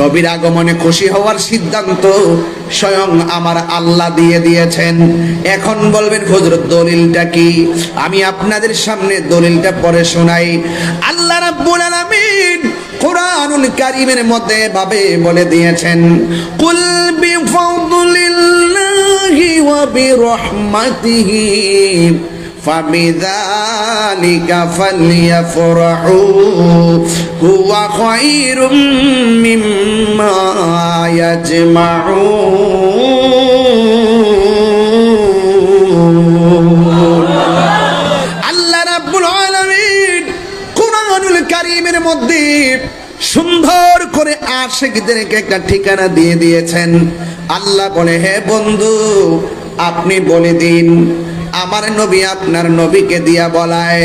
নবীর আগমনে খুশি হওয়ার সিদ্ধান্ত স্বয়ং আমার আল্লাহ দিয়ে দিয়েছেন। এখন বলবেন হজরত দলিলটা কি? আমি আপনাদের সামনে দলিলটা পড়ে শোনাই। আল্লাহ রাব্বুল আলামিন কোরআনুল কারীমের মধ্যে ভাবে বলে দিয়েছেন, কুল বিফাদলিল্লাহি ওয়া বিরহমাতিহি فبذلك فليفرحوا هو خير مما يجمعون আল্লাহ রাব্বুল আলামিন কোরআনুল কারীমের মধ্যে সুন্দর করে আশিকদেরকে একটা ঠিকানা দিয়ে দিয়েছেন আল্লাহ বলে হে বন্ধু আপনি বলে দিন আমার নবী আপনার নবীকে দিয়া বলায়,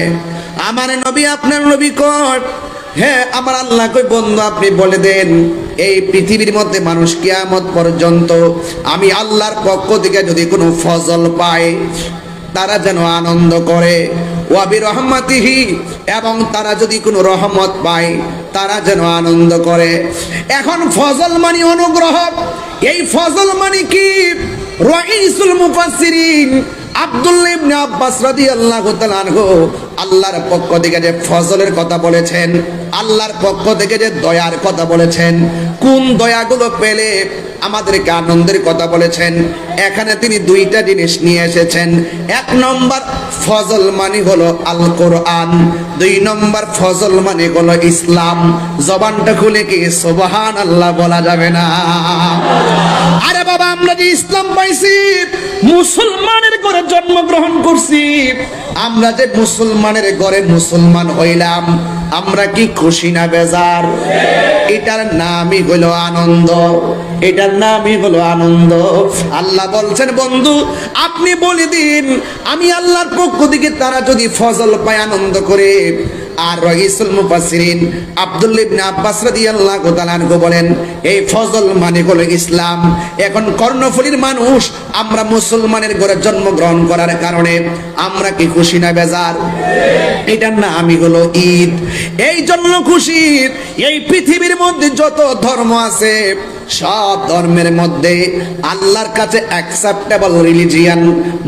আমার নবী আপনার নবী কর। হ্যাঁ আমার আল্লাহ কই বন্ধু, আপনি বলে দেন, এই পৃথিবীর মধ্যে মানুষ কিয়ামত পর্যন্ত আমি আল্লাহর পক্ষ থেকে যদি কোনো ফজল পায়, তারা যেন আনন্দ করে। ওয়াবি রহমাতিহি এবং তারা যদি কোনো রহমত পায়, তারা যেন আনন্দ করে। এখন ফজল মানি অনুগ্রহ, এই ফজল মানি কি? রাইসুল মুফাসসিরিন। আব্দুল্লাহ ইবনে আব্বাস রাদিয়াল্লাহু তাআলা আনহু আল্লাহর পক্ষ থেকে যে ফজলের কথা বলেছেন, আল্লাহর পক্ষ থেকে যে দয়ার কথা বলেছেন, কোন দয়াগুলো পেলে আমাদেরকে আনন্দের কথা বলেছেন, এখানে তিনি দুইটা জিনিস নিয়ে এসেছেন। এক নম্বর ফজল মানে হলো আল কোরআন দুই নম্বর ফজল মানে হলো ইসলাম। জবানটা খুলে কি সুবহান আল্লাহ বলা যাবে না? আরে বাবা, আমরা যে ইসলাম পাইছি, মুসলমানের করে জন্মগ্রহণ করছি। আমরা যে মুসলমানের ঘরে মুসলমান হইলাম আমরা কি খুশি না বেজার? এটার নামই হইল আনন্দ। এটার নামই হলো আনন্দ। আল্লাহ বলছেন, বন্ধু, আপনি বলে দিন, আমি আল্লাহর পক্ষ থেকে তারা যদি ফজল পায় আনন্দ করে। আর রহিসুল মুফাসসিরিন আব্দুল্লাহ ইবনে আব্বাস রাদিয়াল্লাহু তাআলা বলেন, এই ফজল মানে হলো ইসলাম। এখন কর্ণফুলীর মানুষ আমরা মুসলমানের ঘরে জন্মগ্রহণ করার কারণে আমরা কি খুশি না বেজার? এটার না আমি হলো ঈদ। এই জন্য খুশি। এই পৃথিবীর মধ্যে যত ধর্ম আছে সব ধর্মের মধ্যে আল্লাহর কাছে অ্যাকসেপ্টেবল রিলিজিয়ান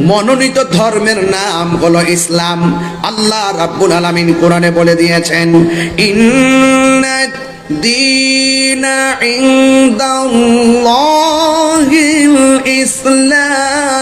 মনোনীত ধর্মের নাম হলো ইসলাম আল্লাহ রাব্বুল আলামিন কোরআনে বলে দিয়েছেন ইন্না الدين عند الله الإسلام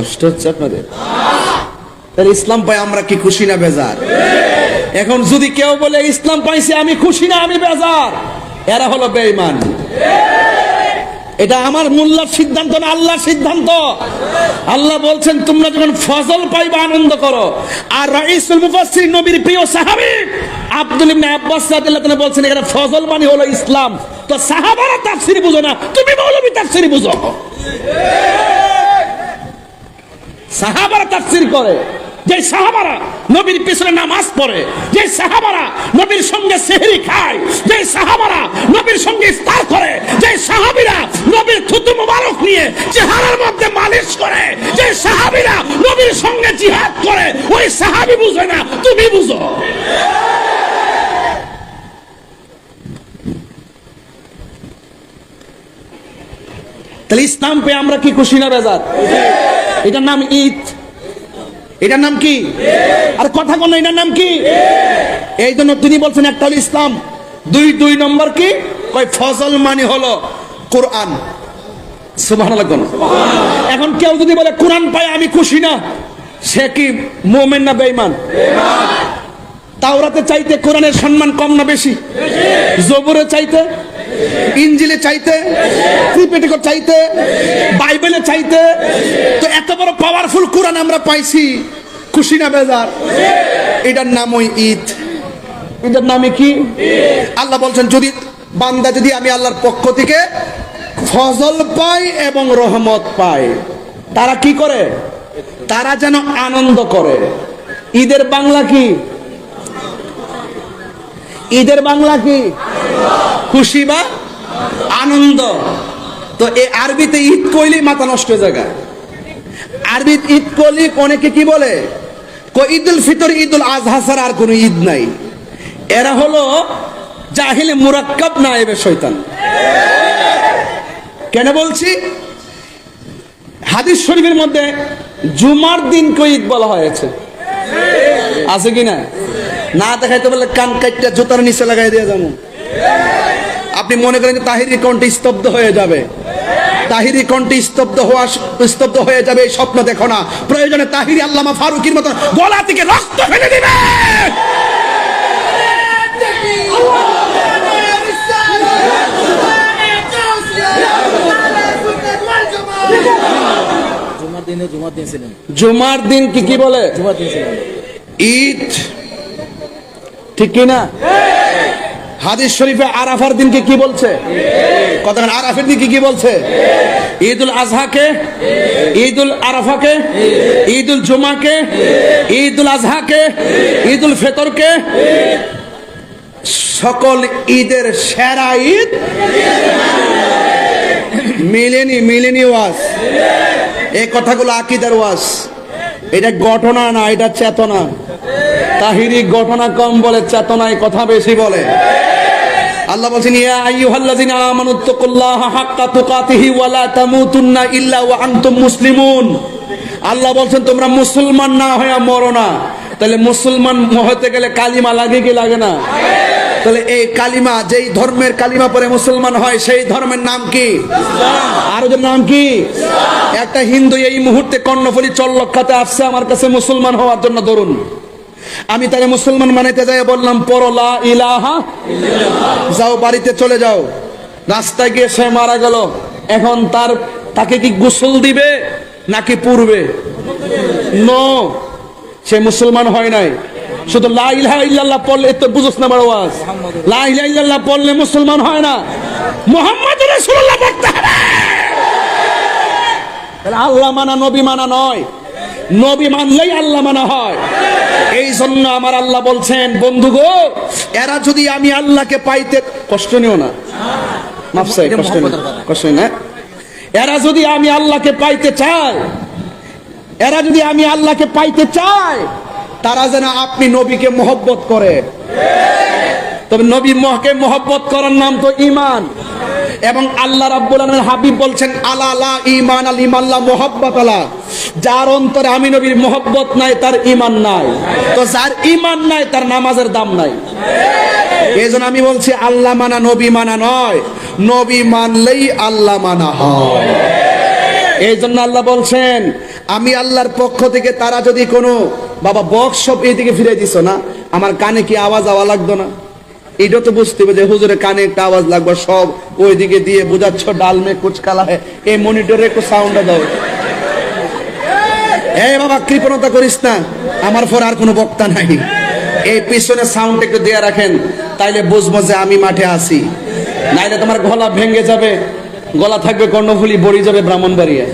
কষ্ট হচ্ছে আপনাদের। তাহলে ইসলাম পাই আমরা কি খুশি না বেজার? এখন যদি কেউ বলে, ইসলাম পাইছে, আমি খুশি না, আমি বেজার। এরা হলো বেঈমান। এটা আমার মোল্লার সিদ্ধান্ত না আল্লাহর সিদ্ধান্ত। আল্লাহ বলছেন, তোমরা যখন ফজল পাইবা, আনন্দ করো। আর রাইসুল মুফাসসির নবীর প্রিয় সাহাবী আব্দুল ইবনে আব্বাস রাদিয়াল্লাহু তাআলা বলছেন, এখানে ফজল মানে হলো ইসলাম। তো সাহাবারা তাফসীর বুঝো না, তুমি মৌলবী তাফসীর বুঝো। সাহাবারা তাফসীর করে। যে সাহাবারা নবীর পিছনে নামাজ পড়ে যে সাহাবারা নবীর সঙ্গে সেহরি খায় যে সাহাবারা নবীর সঙ্গে ইফতার করে যে সাহাবীরা নবীর থুতু মোবারক নিয়ে চেহারার মধ্যে মালিশ করে যে সাহাবীরা নবীর সঙ্গে জিহাদ করে, ওই সাহাবী বুঝে না, তুমি বুঝো। তাহলে ইসলাম পেয়ে আমরা কি খুশি না বেজার এটার নাম ঈদ। এটার নাম কি? আর কথা কোন এটার নাম কি? এই জন্য তিনি বলছেন একটা ইসলাম, দুই দুই নম্বর কি? কয়, ফজল মানে হলো কোরআন। এখন কেউ যদি বলে, কোরআন পায়, আমি খুশি না। সে কি মোমেন না বেঈমান? তাওরাতে চাইতে কোরআনের সম্মান কম না বেশি? জবরে চাইতে ইঞ্জিলে চাইতে, ত্রিপেটিক চাইতে, বাইবেলে চাইতে, তো এত বড় পাওয়ারফুল কোরআন আমরা পাইছি খুশি না বেজার। এটার নাম ওই ঈদ। এটার নামে কি? আল্লাহ বলছেন, যদি বান্দা, যদি আমি আল্লাহর পক্ষ থেকে ফজল পায় এবং রহমত পায় তারা কি করে? তারা যেন আনন্দ করে। ঈদের বাংলা কি? ঈদের বাংলা কি? খুশি বা আনন্দ? তো এই আরবিতে ঈদ কইলি মাথা নষ্ট হয়ে জায়গা আরবি ঈদ কইলি অনেকে কি বলে? কো ঈদুল ফিতর, ঈদুল আজহা ছাড়া আর কোনো ঈদ নাই। এরা হলো জাহিলে মুরাক্কাব না এবে শয়তান। কেন বলছি? হাদিস শরীফের মধ্যে জুমার দিনকে ঈদ বলা হয়েছে। আছে কি না? না দেখাইতে বলে কান কাইটটা জুতার নিচে লাগাই দিয়ে যাব। আপনি মনে করেন যে তাহিরি কণ্ঠে স্তব্ধ হয়ে যাবে। তাহিরি কণ্ঠে স্তব্ধ হওয়া স্তব্ধ হয়ে যাবে এই স্বপ্ন দেখো না। প্রয়োজনে তাহিরি আল্লামা ফারুকির মতো গলা থেকে রক্ত ফেলে দিবে। জুমার দিন ছিলেন। জুমার দিন কি কি বলে? ঈদ ঠিক কি না হাদিস শরীফে আরাফার দিনকে কি বলছে? কতক্ষণ? আরাফের দিনকে কি বলছে? ঈদুল আজহাকে? ঈদুল আরাফাকে? ঈদুল জুমাকে? ঈদুল আজহাকে? ঈদুল ফেতরকে? সকল ঈদের সেরা ঈদ? মিলেনি মিলেনি ওয়াজ। এই কথাগুলো আকিদার ওয়াজ। এটা ঘটনা না, এটা চেতনা। তাহিরি ঘটনা কম বলে, চেতনায় কথা বেশি বলে। আল্লাহ বলছেন, ইয়া আইয়ুহাল্লাযিনা আমানুত্তাকুল্লাহা হাক্কা তুকাতিহি ওয়া লা তামুতুন্না ইল্লা ওয়া আনতুম মুসলিমুন। আল্লাহ বলছেন, তোমরা মুসলমান না হয়ে মরো না। তাহলে মুসলমান হতে গেলে কালিমা লাগে কি লাগে না? তাহলে এই কালিমা, যেই ধর্মের কালিমা পরে মুসলমান হয়, সেই ধর্মের নাম কি? আর ওদের নাম কি? একটা হিন্দু এই মুহূর্তে কর্ণফুলি চল্লক্ষাতে আসছে আমার কাছে মুসলমান হওয়ার জন্য, ধরুন। আমি তাহলে মুসলমান মানাইতে যাই বললাম পরলা ইলাহা যাও, বাড়িতে চলে যাও। রাস্তায় গিয়ে সে মারা গেল। এখন তার, তাকে কি গোসল দিবে নাকি পূর্বে নো, সে মুসলমান হয় নাই। শুধু লা ইলাহা ইল্লাল্লাহ পড়লে তো বুঝোস না বড় ওয়াজ লা ইল্লাল্লাহ পড়লে মুসলমান হয় না। মুহাম্মদ রাসূলুল্লাহ পড়তে হবে। তাহলে আল্লাহ মানা নবী মানা নয়। নবী মানলেই আল্লাহ মানা হয়। এই জন্য আমার আল্লাহ বলছেন বন্ধু গো এরা যদি আমি আল্লাহকে পাইতে কষ্ট নিও না। কষ্ট নিও। কষ্ট নিও না। এরা যদি আমি আল্লাহকে পাইতে চাই এরা যদি আমি আল্লাহকে পাইতে চাই তারা যেন আপনি নবীকে মহব্বত করে। তবে নবী মহকে মহব্বত করার নাম তো ইমান এবং আল্লাহ রাব্বুল আলামিন হাবিব বলছেন, আলা লা ইমান আল ইমাল্লাহ মোহাব্বত আলা। যার অন্তরে আমি নবীর মোহব্বত নাই, তার ইমান নাই। তো যার ইমান নাই, তার নামাজের দাম নাই। এই জন্য আমি বলছি, আল্লাহ মানা, নবী মানা নয়। নবী মানলেই আল্লাহ মানা হয়। এই জন্য আল্লাহ বলছেন, আমি আল্লাহর পক্ষ থেকে তারা যদি কোনো বাবা বক্স সব এইদিকে ফিরে দিছ না? আমার কানে কি আওয়াজ আওয়া লাগতো না? এটা তো বুঝতে হবে যে হুজুরের কানে একটা আওয়াজ লাগবে, সব ওইদিকে দিয়ে বুঝাচ্ছ ডাল মে কুচ কালা এই মনিটরে একটু সাউন্ড দাও। এই বাবা, কৃপণতা করিস না। আমার পর আর কোনো বক্তা নাই। এই পিছনে সাউন্ড একটু দিয়ে রাখেন, তাইলে বুঝব যে আমি মাঠে আছি। নাইলে তোমার গলা ভেঙে যাবে, গলা থাকবে কর্ণফুলি, বড়ি যাবে ব্রাহ্মণবাড়িয়া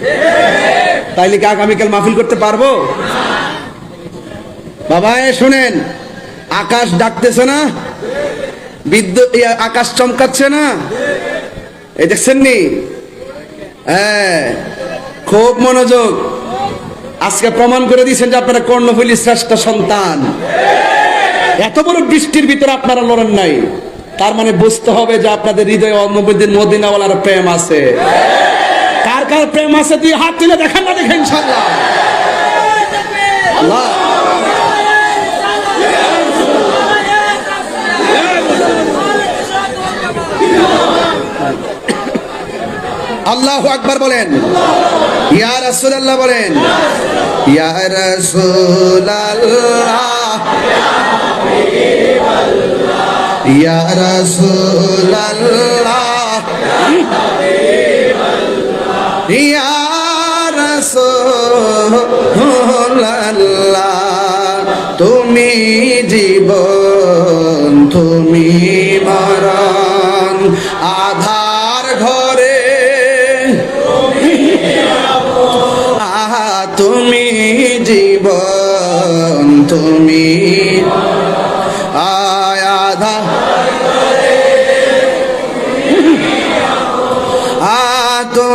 তাইলে কি আগামীকাল মাহফিল করতে পারব? বাবা শুনেন, আকাশ ডাকতেছে না? বিদ্যুৎ আকাশ চমকাচ্ছে না? এই দেখছেন নি? হ্যাঁ খুব মনোযোগ। আজকে প্রমাণ করে দিয়েছেন যে আপনারা কর্ণফুলি শ্রেষ্ঠ সন্তান। এত বড় বৃষ্টির ভিতরে আপনারা লড়েন নাই। তার মানে বুঝতে হবে যে আপনাদের হৃদয়ে অন্নবুদ্দিন মদিনাওয়ালার প্রেম আছে। কার কার প্রেম আছে, তুই হাত তুলে দেখান না দেখেন ইনশাআল্লাহ। আল্লাহ। আল্লাহ আকবার বলেন। ইয়া রাসূলুল্লাহ বলেন। ইয়া রাসূলুল্লাহ। ইয়া রাসূলুল্লাহ। ইয়া রাসূলুল্লাহ। তুমি জীবন, তুমি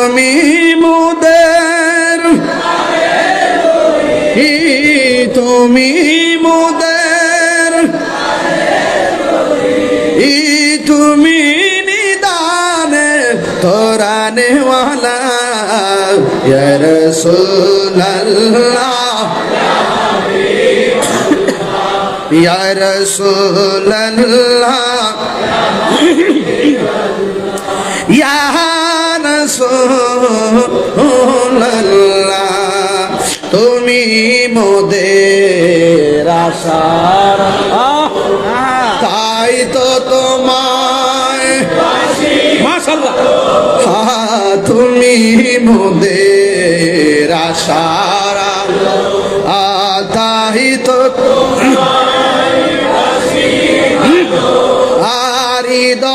তুমি মুদের। তুমি মুদের। ই তুমি নিদানে তোরানে ওয়ালা ইয়া রাসূলুল্লাহ। তুমি মোদের আশার তাই তো তোমায় হ্যাঁ, তুমি মোদের আশার তাই তো আরি দ